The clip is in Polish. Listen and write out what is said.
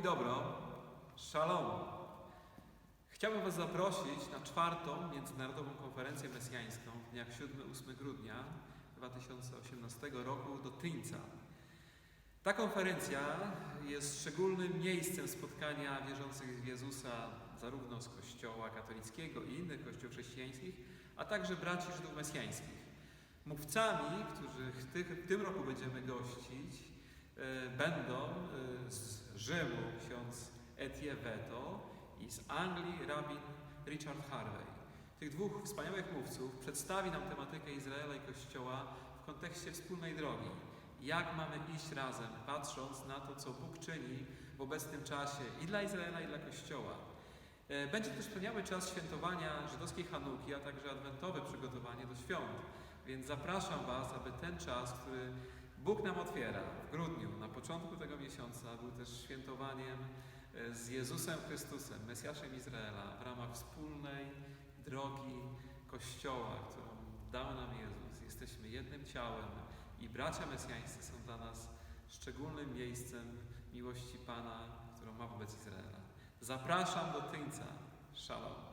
i dobro. Shalom. Chciałbym Was zaprosić na czwartą Międzynarodową Konferencję Mesjańską w dniach 7-8 grudnia 2018 roku do Tyńca. Ta konferencja jest szczególnym miejscem spotkania wierzących w Jezusa zarówno z Kościoła katolickiego i innych kościołów chrześcijańskich, a także braci Żydów mesjańskich. Mówcami, których w, tym roku będziemy gościć, e, będą e, Rzymu ksiądz Etie Veto i z Anglii rabin Richard Harvey. Tych dwóch wspaniałych mówców przedstawi nam tematykę Izraela i Kościoła w kontekście wspólnej drogi. Jak mamy iść razem, patrząc na to, co Bóg czyni w obecnym czasie i dla Izraela, i dla Kościoła. E, Będzie też wspaniały czas świętowania żydowskiej Hanuki, a także adwentowe przygotowanie do świąt. Więc zapraszam Was, aby ten czas, który Bóg nam otwiera w grudniu, na początku tego miesiąca, był też świętowaniem e, z Jezusem Chrystusem, Mesjaszem Izraela, w ramach wspólnej drogi Kościoła, którą dał nam Jezus. Jesteśmy jednym ciałem i bracia mesjańscy są dla nas szczególnym miejscem miłości Pana, którą ma wobec Izraela. Zapraszam do Tyńca. Shalom.